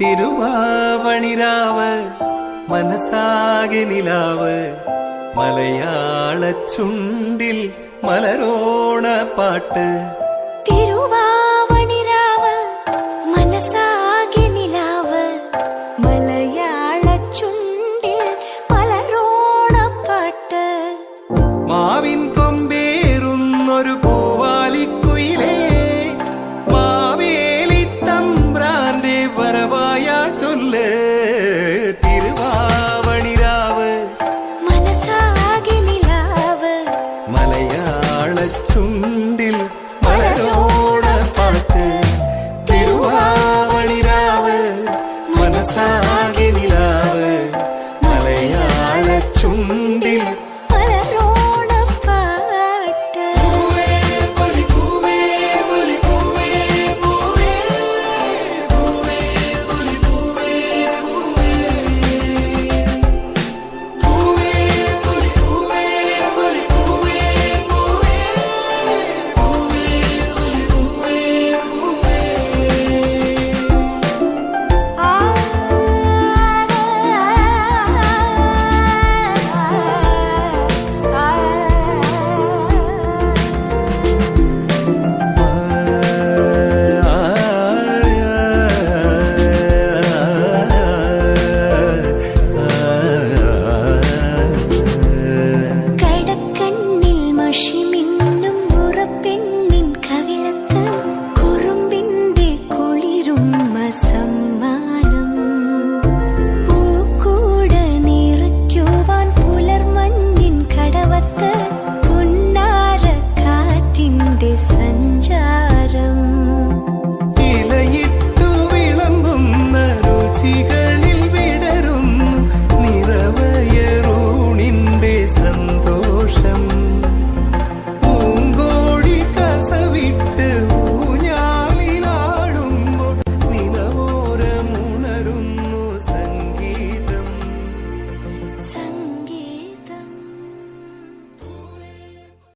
തിരുവാവണിരാവ് മനസ്സാകെ നിലാവ്. മലയാള ചുണ്ടിൽ മലരോണ പാട്ട്. அச்சும்